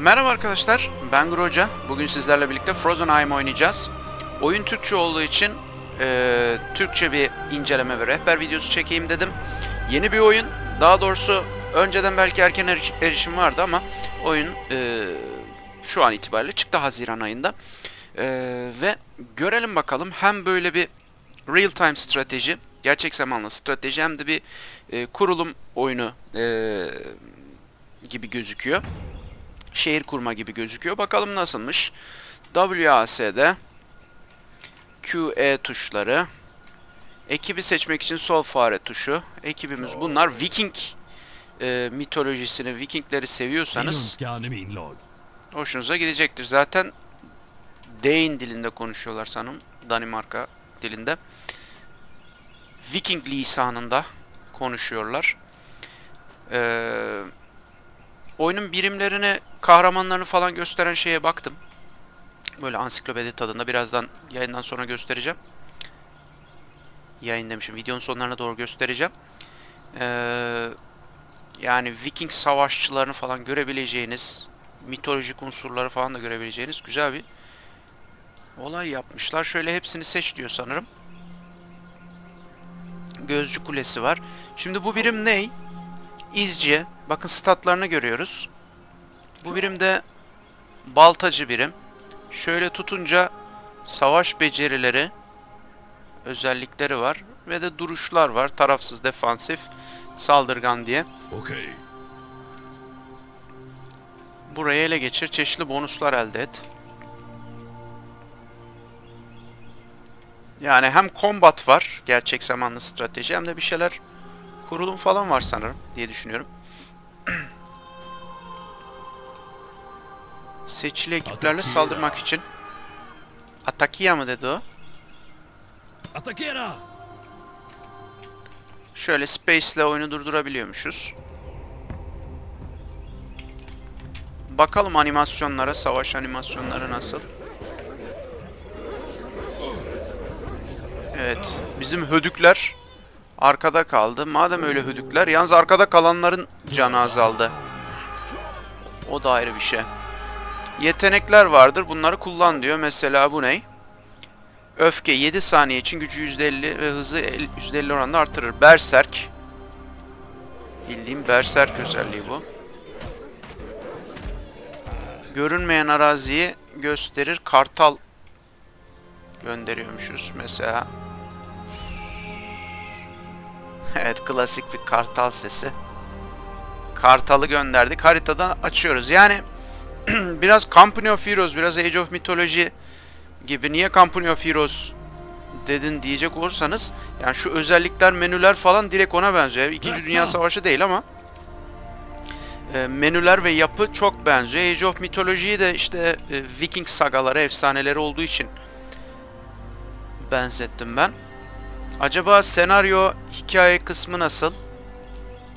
Merhaba arkadaşlar, ben Guru Hoca. Bugün sizlerle birlikte Frozen Heim oynayacağız. Oyun Türkçe olduğu için eee, Türkçe bir inceleme ve rehber videosu çekeyim dedim. Yeni bir oyun, daha doğrusu önceden belki erken eriş- erişim vardı ama oyun eee, şu an itibariyle çıktı Haziran ayında. Eee, ve görelim bakalım hem böyle bir real time strateji, gerçek zamanlı strateji hem de bir eee, kurulum oyunu eee, gibi gözüküyor şehir kurma gibi gözüküyor. Bakalım nasılmış. WASD QE tuşları ekibi seçmek için sol fare tuşu. Ekibimiz bunlar. Viking e, mitolojisini, Vikingleri seviyorsanız hoşunuza gidecektir. Zaten Dane dilinde konuşuyorlar sanırım. Danimarka dilinde. Viking lisanında konuşuyorlar. Eee oyunun birimlerini, kahramanlarını falan gösteren şeye baktım. Böyle ansiklopedi tadında birazdan yayından sonra göstereceğim. Yayın demişim, videonun sonlarına doğru göstereceğim. Ee, yani Viking savaşçılarını falan görebileceğiniz, mitolojik unsurları falan da görebileceğiniz güzel bir olay yapmışlar. Şöyle hepsini seç diyor sanırım. Gözcü kulesi var. Şimdi bu birim ney? İzci. Bakın statlarını görüyoruz. Bu birimde baltacı birim. Şöyle tutunca savaş becerileri özellikleri var ve de duruşlar var. Tarafsız, defansif, saldırgan diye. Okay. Burayı ele geçir, çeşitli bonuslar elde et. Yani hem combat var, gerçek zamanlı strateji hem de bir şeyler kurulum falan var sanırım diye düşünüyorum. Seçili ekiplerle saldırmak için. Atakia mı dedi o? Attackera! Şöyle Space ile oyunu durdurabiliyormuşuz. Bakalım animasyonlara, savaş animasyonları nasıl? Evet, bizim hödükler arkada kaldı. Madem öyle hödükler, yalnız arkada kalanların canı azaldı. O da ayrı bir şey. Yetenekler vardır, bunları kullan diyor. Mesela bu ne? Öfke 7 saniye için gücü %50 ve hızı el- %50 oranında artırır. Berserk. Bildiğim berserk özelliği bu. Görünmeyen araziyi gösterir. Kartal gönderiyormuşuz mesela. Evet klasik bir kartal sesi. Kartalı gönderdik. Haritadan açıyoruz. Yani biraz Company of Heroes, biraz Age of Mythology gibi. Niye Company of Heroes dedin diyecek olursanız yani şu özellikler, menüler falan direkt ona benziyor. İkinci Dünya Savaşı değil ama e, menüler ve yapı çok benziyor. Age of Mythology'yi de işte e, Viking sagaları, efsaneleri olduğu için benzettim ben. Acaba senaryo, hikaye kısmı nasıl?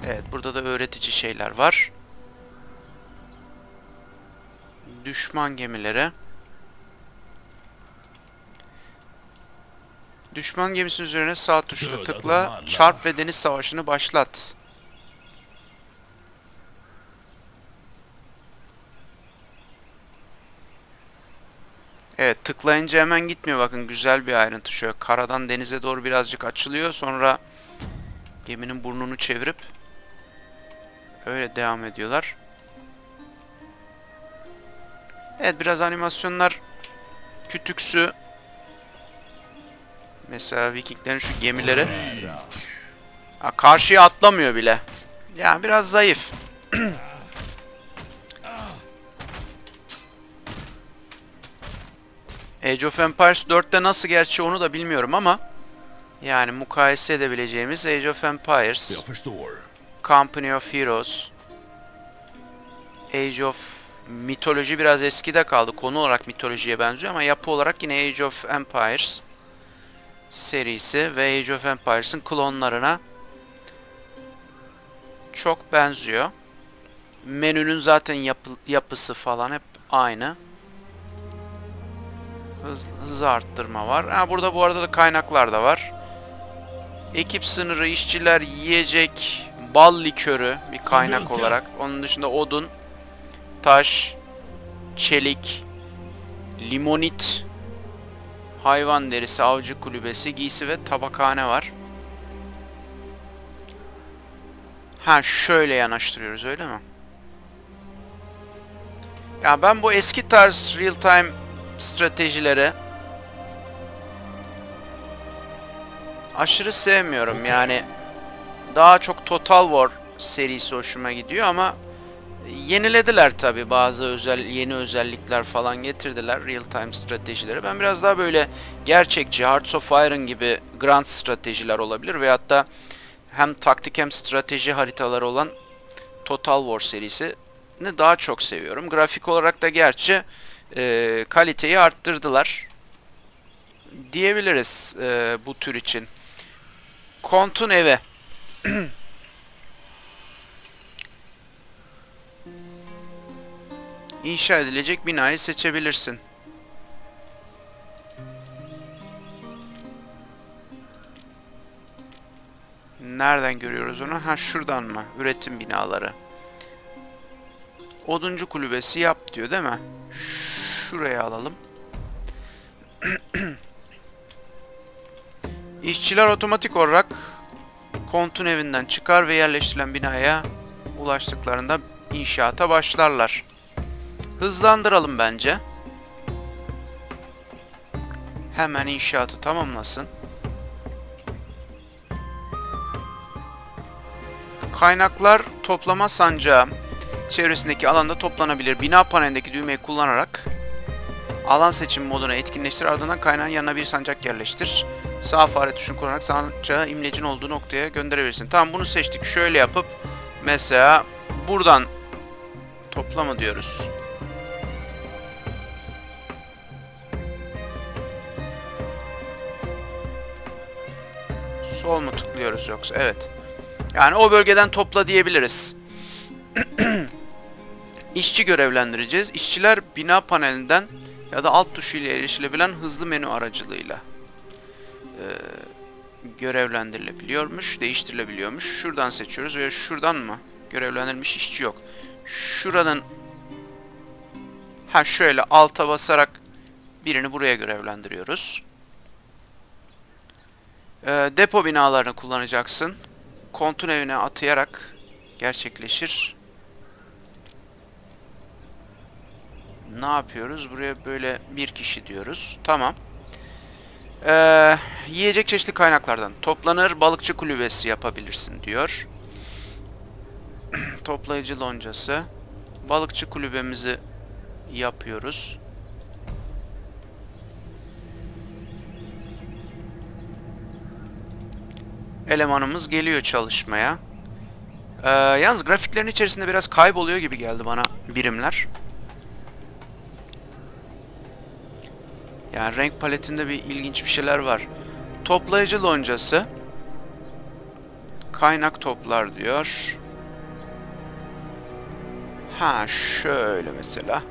Evet, burada da öğretici şeyler var. Düşman gemileri. Düşman gemisinin üzerine sağ tuşla tıkla, çarp ve deniz savaşını başlat. Evet tıklayınca hemen gitmiyor bakın güzel bir ayrıntı şöyle karadan denize doğru birazcık açılıyor sonra geminin burnunu çevirip öyle devam ediyorlar. Evet biraz animasyonlar kütüksü mesela Vikinglerin şu gemileri ha, karşıya atlamıyor bile. Yani biraz zayıf. Age of Empires 4'te nasıl gerçi onu da bilmiyorum ama yani mukayese edebileceğimiz Age of Empires. Company of Heroes, Age of mitoloji biraz eskide kaldı. Konu olarak mitolojiye benziyor ama yapı olarak yine Age of Empires serisi ve Age of Empires'ın klonlarına çok benziyor. Menünün zaten yapı, yapısı falan hep aynı. Hız, hız arttırma var. Ha, burada bu arada da kaynaklar da var. Ekip sınırı, işçiler, yiyecek, bal likörü bir kaynak olarak. Onun dışında odun, taş, çelik, limonit, hayvan derisi, avcı kulübesi, giysi ve tabakhane var. Ha şöyle yanaştırıyoruz öyle mi? Ya ben bu eski tarz real time stratejileri aşırı sevmiyorum yani. Daha çok Total War serisi hoşuma gidiyor ama yenilediler tabi bazı özel yeni özellikler falan getirdiler real time stratejileri. Ben biraz daha böyle gerçekçi Hearts of Iron gibi grand stratejiler olabilir veyahut da hem taktik hem strateji haritaları olan Total War serisini daha çok seviyorum. Grafik olarak da gerçi e, kaliteyi arttırdılar diyebiliriz e, bu tür için. Kont'un evi. İnşa edilecek binayı seçebilirsin. Nereden görüyoruz onu? Ha şuradan mı? Üretim binaları. Oduncu kulübesi yap diyor değil mi? Şuraya alalım. İşçiler otomatik olarak kontun evinden çıkar ve yerleştirilen binaya ulaştıklarında inşaata başlarlar. Hızlandıralım bence. Hemen inşaatı tamamlasın. Kaynaklar toplama sancağı çevresindeki alanda toplanabilir. Bina panelindeki düğmeyi kullanarak alan seçim moduna etkinleştir. Ardından kaynağın yanına bir sancak yerleştir. Sağ fare tuşunu kullanarak sancağı imlecin olduğu noktaya gönderebilirsin. Tamam bunu seçtik. Şöyle yapıp mesela buradan toplama diyoruz. Sol mu tıklıyoruz yoksa? Evet. Yani o bölgeden topla diyebiliriz. İşçi görevlendireceğiz. İşçiler bina panelinden ya da alt tuşu ile erişilebilen hızlı menü aracılığıyla e, görevlendirilebiliyormuş, değiştirilebiliyormuş. Şuradan seçiyoruz ve şuradan mı? Görevlendirilmiş işçi yok. Şuranın ha şöyle alta basarak birini buraya görevlendiriyoruz. E, depo binalarını kullanacaksın. Kontun evine atayarak gerçekleşir. Ne yapıyoruz? Buraya böyle bir kişi diyoruz. Tamam. Ee, yiyecek çeşitli kaynaklardan toplanır. Balıkçı kulübesi yapabilirsin diyor. Toplayıcı loncası. Balıkçı kulübemizi yapıyoruz. Elemanımız geliyor çalışmaya. Ee, yalnız grafiklerin içerisinde biraz kayboluyor gibi geldi bana birimler. Yani renk paletinde bir ilginç bir şeyler var. Toplayıcı loncası. Kaynak toplar diyor. Ha şöyle mesela.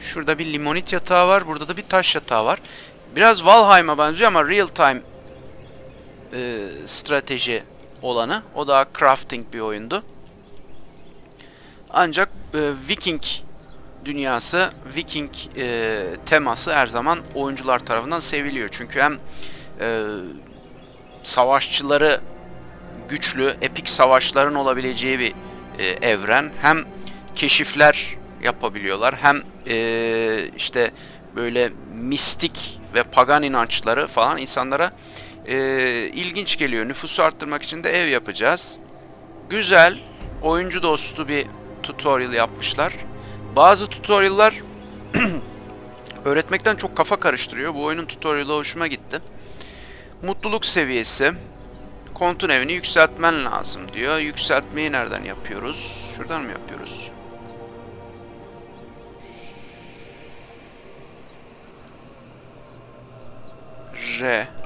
Şurada bir limonit yatağı var. Burada da bir taş yatağı var. Biraz Valheim'a benziyor ama real time e, strateji olanı. O da crafting bir oyundu. Ancak e, Viking dünyası, Viking e, teması her zaman oyuncular tarafından seviliyor. Çünkü hem e, savaşçıları güçlü, epik savaşların olabileceği bir e, evren. Hem keşifler yapabiliyorlar, hem e, işte böyle mistik ve pagan inançları falan insanlara e, ilginç geliyor. Nüfusu arttırmak için de ev yapacağız. Güzel, oyuncu dostu bir tutorial yapmışlar. Bazı tutorial'lar öğretmekten çok kafa karıştırıyor. Bu oyunun tutorial'ı hoşuma gitti. Mutluluk seviyesi. Kontun evini yükseltmen lazım diyor. Yükseltmeyi nereden yapıyoruz? Şuradan mı yapıyoruz? R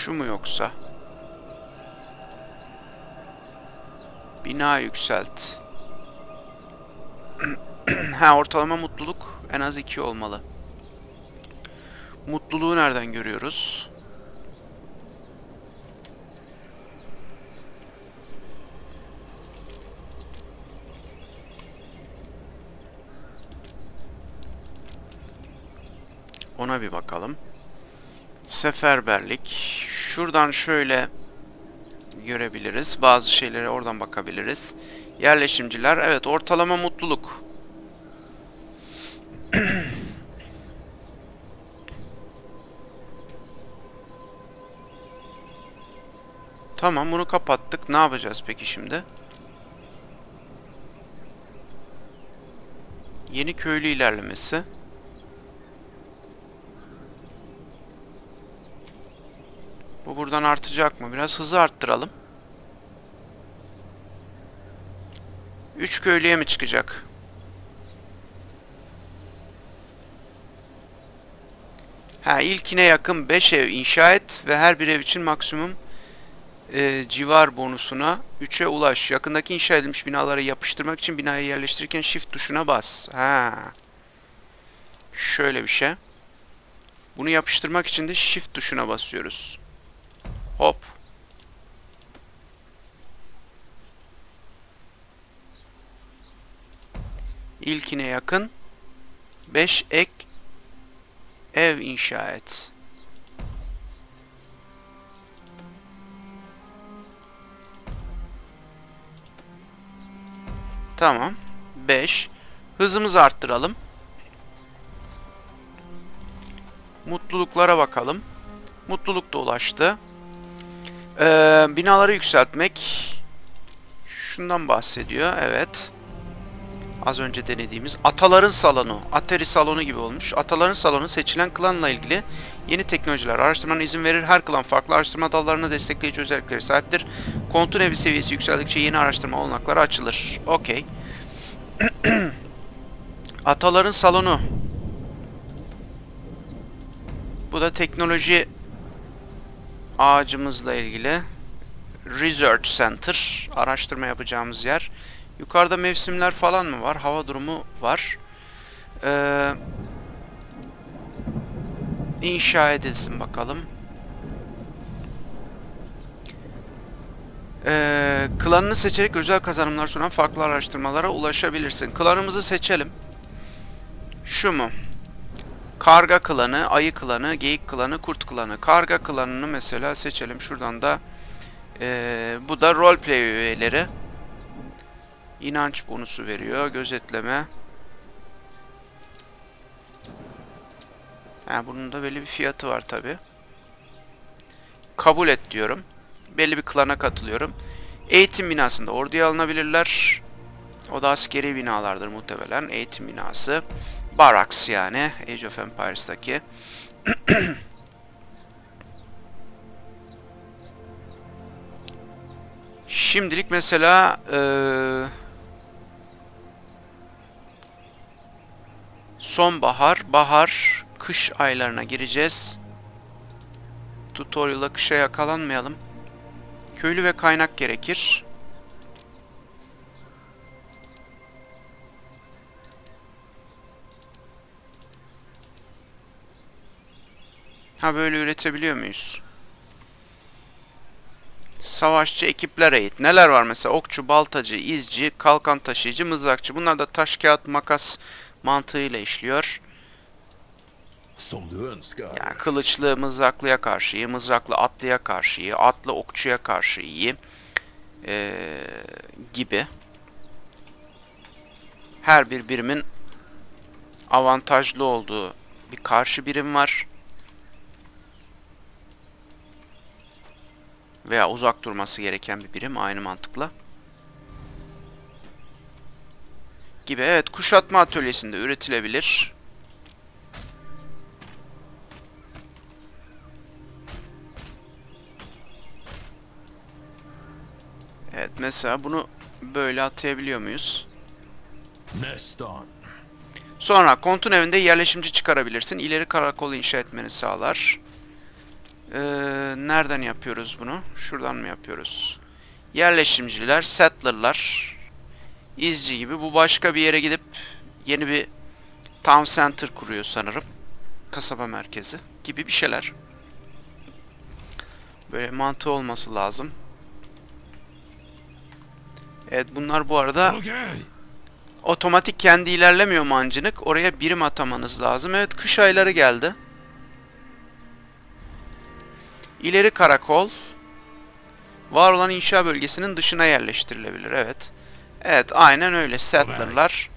Şu mu yoksa? Bina yükselt. ha ortalama mutluluk en az 2 olmalı. Mutluluğu nereden görüyoruz? Ona bir bakalım. Seferberlik. Şuradan şöyle görebiliriz. Bazı şeylere oradan bakabiliriz. Yerleşimciler. Evet ortalama mutluluk. Tamam bunu kapattık. Ne yapacağız peki şimdi? Yeni köylü ilerlemesi. Bu buradan artacak mı? Biraz hızı arttıralım. 3 köylüye mi çıkacak? Ha ilkine yakın 5 ev inşa et ve her bir ev için maksimum e, civar bonusuna 3'e ulaş. Yakındaki inşa edilmiş binaları yapıştırmak için binayı yerleştirirken shift tuşuna bas. Ha. Şöyle bir şey. Bunu yapıştırmak için de shift tuşuna basıyoruz. Hop. İlkine yakın 5 ek ev inşa et. Tamam. 5. Hızımızı arttıralım. Mutluluklara bakalım. Mutluluk da ulaştı. Ee, binaları yükseltmek. Şundan bahsediyor. Evet. Az önce denediğimiz Ataların Salonu. Atari Salonu gibi olmuş. Ataların Salonu seçilen klanla ilgili yeni teknolojiler araştırmana izin verir. Her klan farklı araştırma dallarına destekleyici özellikleri sahiptir. Kontun evi seviyesi yükseldikçe yeni araştırma olanakları açılır. Okey. Ataların Salonu. Bu da teknoloji ağacımızla ilgili. Research Center. Araştırma yapacağımız yer. Yukarıda mevsimler falan mı var? Hava durumu var. Ee, inşa edilsin bakalım. Ee, klanını seçerek özel kazanımlar sunan farklı araştırmalara ulaşabilirsin. Klanımızı seçelim. Şu mu? Karga klanı, ayı klanı, geyik klanı, kurt klanı. Karga klanını mesela seçelim. Şuradan da ee, bu da roleplay üyeleri. İnanç bonusu veriyor. Gözetleme. Ha, bunun da belli bir fiyatı var tabi. Kabul et diyorum. Belli bir klana katılıyorum. Eğitim binasında orduya alınabilirler. O da askeri binalardır muhtemelen. Eğitim binası. Barracks yani. Age of Empires'taki. Şimdilik mesela eee sonbahar, bahar, kış aylarına gireceğiz. Tutorial'a kışa yakalanmayalım. Köylü ve kaynak gerekir. Ha böyle üretebiliyor muyuz? Savaşçı ekipler eğit. Neler var mesela? Okçu, baltacı, izci, kalkan taşıyıcı, mızrakçı. Bunlar da taş, kağıt, makas mantığıyla işliyor. Yani kılıçlı mızraklıya karşı iyi, mızraklı atlıya karşı iyi, atlı okçuya karşı iyi ee, gibi. Her bir birimin avantajlı olduğu bir karşı birim var. Veya uzak durması gereken bir birim aynı mantıkla. Gibi evet kuşatma atölyesinde üretilebilir. Evet mesela bunu böyle atayabiliyor muyuz? Sonra kontun evinde yerleşimci çıkarabilirsin. İleri karakolu inşa etmeni sağlar. Ee, nereden yapıyoruz bunu? Şuradan mı yapıyoruz? Yerleşimciler, settlerlar, izci gibi. Bu başka bir yere gidip yeni bir town center kuruyor sanırım. Kasaba merkezi gibi bir şeyler. Böyle mantığı olması lazım. Evet bunlar bu arada Okej. otomatik kendi ilerlemiyor mancınık. Oraya birim atamanız lazım. Evet kış ayları geldi. İleri karakol var olan inşa bölgesinin dışına yerleştirilebilir. Evet. Evet, aynen öyle. Settler'lar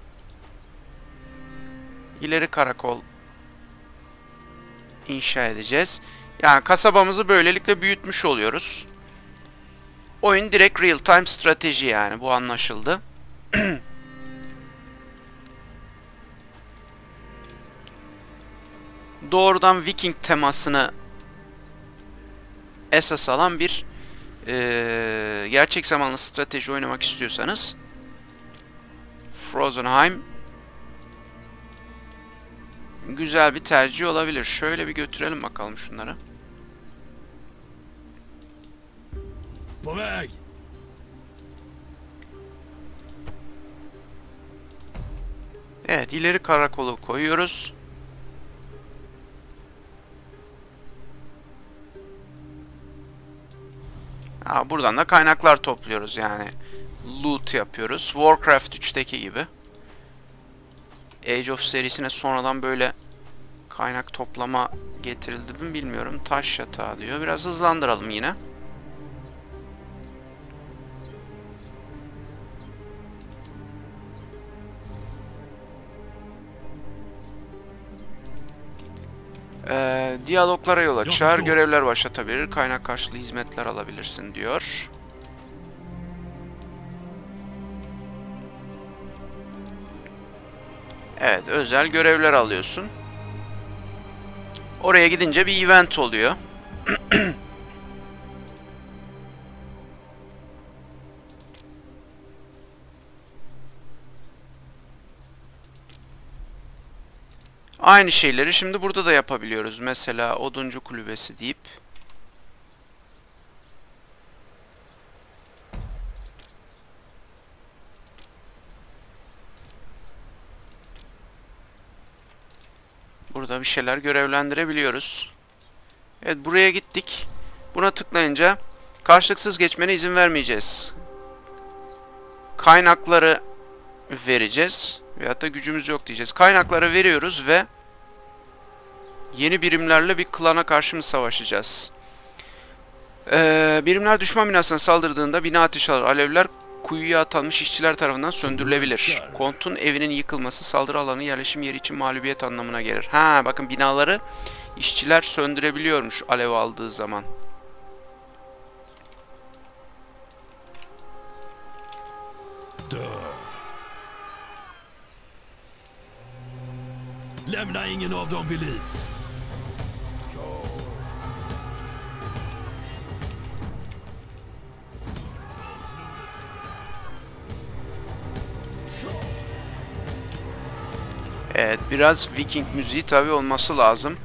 ileri karakol inşa edeceğiz. Yani kasabamızı böylelikle büyütmüş oluyoruz. Oyun direkt real time strateji yani bu anlaşıldı. Doğrudan Viking temasını esas alan bir eee, gerçek zamanlı strateji oynamak istiyorsanız Frozenheim güzel bir tercih olabilir. Şöyle bir götürelim bakalım şunları. Väg! Evet, ileri karakolu koyuyoruz. Buradan da kaynaklar topluyoruz yani. Loot yapıyoruz. Warcraft 3'teki gibi. Age of serisine sonradan böyle kaynak toplama getirildi mi bilmiyorum. Taş yatağı diyor. Biraz hızlandıralım yine. Ee, diyaloglara yol açar, görevler başlatabilir, kaynak karşılığı hizmetler alabilirsin diyor. Evet, özel görevler alıyorsun. Oraya gidince bir event oluyor. Aynı şeyleri şimdi burada da yapabiliyoruz. Mesela oduncu kulübesi deyip Burada bir şeyler görevlendirebiliyoruz. Evet buraya gittik. Buna tıklayınca karşılıksız geçmene izin vermeyeceğiz. Kaynakları vereceğiz. Veyahut da gücümüz yok diyeceğiz. Kaynakları veriyoruz ve yeni birimlerle bir klana karşı mı savaşacağız? Ee, birimler düşman binasına saldırdığında bina ateş alır. Alevler kuyuya atanmış işçiler tarafından söndürülebilir. Kont'un evinin yıkılması saldırı alanı yerleşim yeri için mağlubiyet anlamına gelir. Ha bakın binaları işçiler söndürebiliyormuş alev aldığı zaman. Lämna ingen av dem vid liv. Evet biraz Viking müziği tabi olması lazım.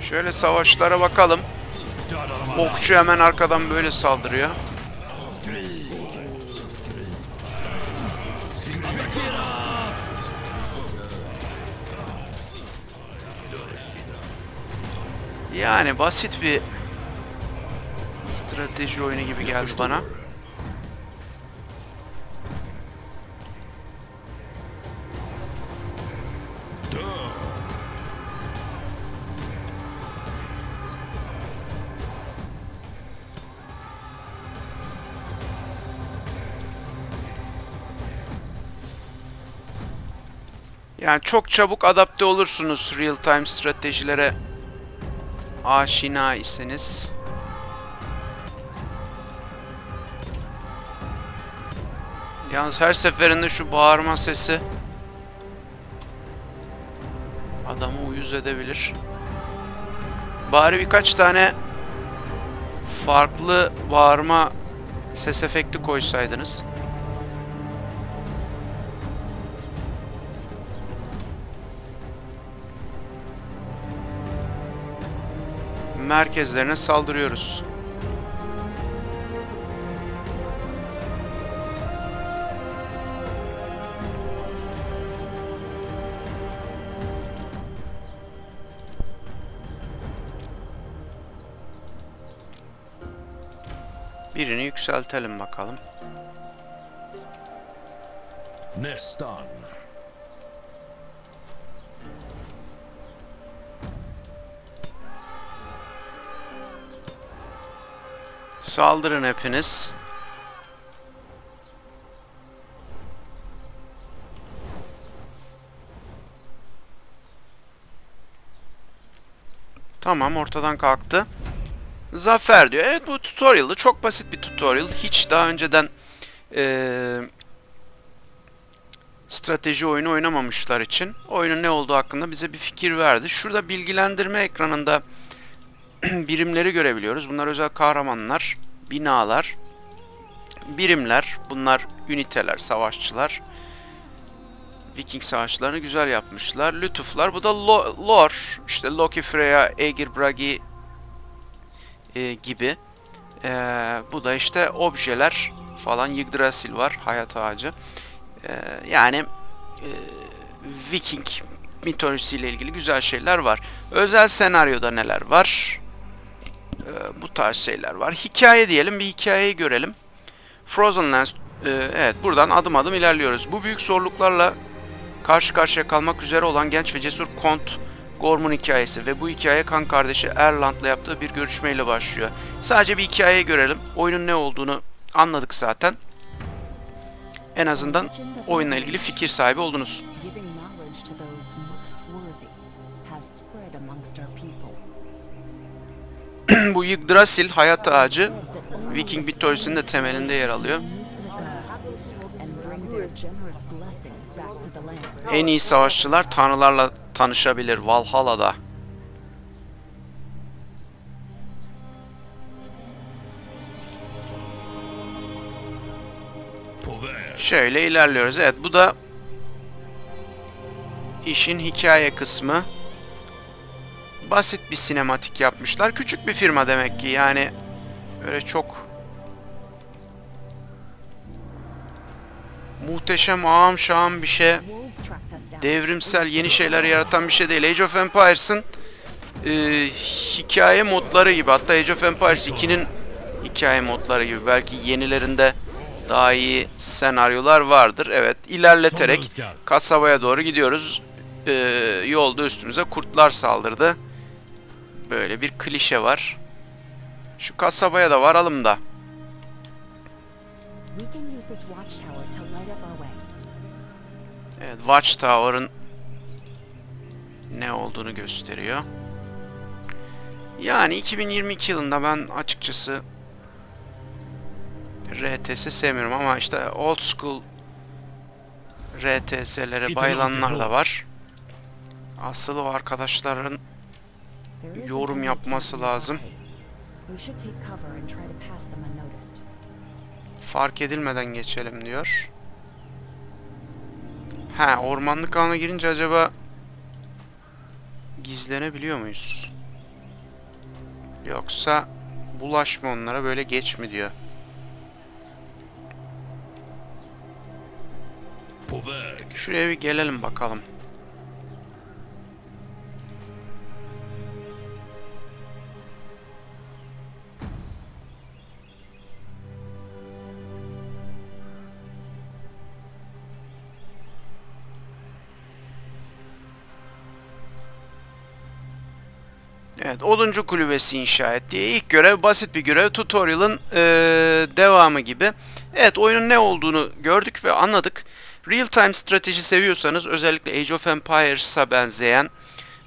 Şöyle savaşlara bakalım. Okçu hemen arkadan böyle saldırıyor. Yani basit bir strateji oyunu gibi geldi bana. Yani çok çabuk adapte olursunuz real time stratejilere aşina iseniz. Yalnız her seferinde şu bağırma sesi adamı uyuz edebilir. Bari birkaç tane farklı bağırma ses efekti koysaydınız. Merkezlerine saldırıyoruz. Birini yükseltelim bakalım. Nästan. Saldırın hepiniz. Tamam ortadan kalktı. Zafer diyor. Evet bu tutorial'dı. Çok basit bir tutorial. Hiç daha önceden eee, strateji oyunu oynamamışlar için oyunun ne olduğu hakkında bize bir fikir verdi. Şurada bilgilendirme ekranında birimleri görebiliyoruz. Bunlar özel kahramanlar, binalar, birimler. Bunlar üniteler, savaşçılar. Viking savaşçılarını güzel yapmışlar. Lütuflar. Bu da lo- lore. İşte Loki, Freya, Aegir, Bragi e, gibi. E, bu da işte objeler falan. Yggdrasil var. Hayat ağacı. E, yani e, Viking mitolojisiyle ilgili güzel şeyler var. Özel senaryoda neler var? E, bu tarz şeyler var. Hikaye diyelim. Bir hikayeyi görelim. Frozen Lands e, evet buradan adım adım ilerliyoruz. Bu büyük zorluklarla karşı karşıya kalmak üzere olan genç ve cesur Kont Gorm'un hikayesi ve bu hikaye kan kardeşi Erland'la yaptığı bir görüşmeyle başlıyor. Sadece bir hikayeyi görelim. Oyunun ne olduğunu anladık zaten. En azından oyunla ilgili fikir sahibi oldunuz. bu Yggdrasil hayat ağacı Viking mitolojisinin de temelinde yer alıyor. En iyi savaşçılar tanrılarla tanışabilir Valhalla'da. Şöyle ilerliyoruz. Evet bu da işin hikaye kısmı. Basit bir sinematik yapmışlar. Küçük bir firma demek ki yani öyle çok muhteşem ağam şahım bir şey devrimsel yeni şeyler yaratan bir şey değil. Age of Empires'ın e, hikaye modları gibi hatta Age of Empires 2'nin hikaye modları gibi belki yenilerinde daha iyi senaryolar vardır. Evet ilerleterek kasabaya doğru gidiyoruz. E, yolda üstümüze kurtlar saldırdı. Böyle bir klişe var. Şu kasabaya da varalım da. Evet, Watchtower'ın ne olduğunu gösteriyor. Yani 2022 yılında ben açıkçası RTS sevmiyorum ama işte old school RTS'lere bayılanlar da var. Asıl o arkadaşların yorum yapması lazım. Fark edilmeden geçelim diyor. Ha, ormanlık alana girince acaba gizlenebiliyor muyuz? Yoksa bulaşma onlara böyle geç mi diyor. Şuraya bir gelelim bakalım. Evet, oduncu kulübesi inşa et diye ilk görev basit bir görev. Tutorial'ın eee, devamı gibi. Evet, oyunun ne olduğunu gördük ve anladık. Real time strateji seviyorsanız özellikle Age of Empires'a benzeyen,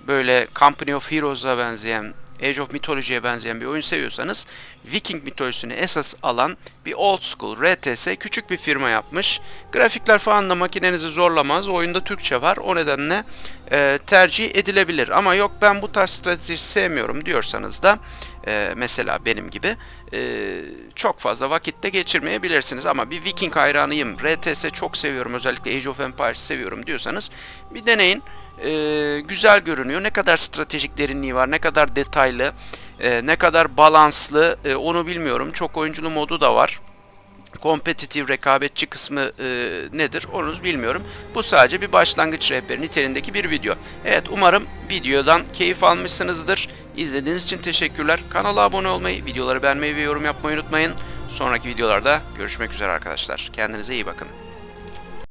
böyle Company of Heroes'a benzeyen, Age of Mythology'ye benzeyen bir oyun seviyorsanız Viking mitolojisini esas alan bir old school RTS küçük bir firma yapmış. Grafikler falan da makinenizi zorlamaz. Oyunda Türkçe var. O nedenle e, tercih edilebilir. Ama yok ben bu tarz strateji sevmiyorum diyorsanız da e, mesela benim gibi e, çok fazla vakitte geçirmeyebilirsiniz. Ama bir Viking hayranıyım, RTS çok seviyorum, özellikle Age of Empires seviyorum diyorsanız bir deneyin. E, güzel görünüyor. Ne kadar stratejik derinliği var, ne kadar detaylı, e, ne kadar balanslı e, onu bilmiyorum. Çok oyunculu modu da var kompetitif rekabetçi kısmı e, nedir onu bilmiyorum. Bu sadece bir başlangıç rehberi niteliğindeki bir video. Evet umarım videodan keyif almışsınızdır. İzlediğiniz için teşekkürler. Kanala abone olmayı, videoları beğenmeyi ve yorum yapmayı unutmayın. Sonraki videolarda görüşmek üzere arkadaşlar. Kendinize iyi bakın.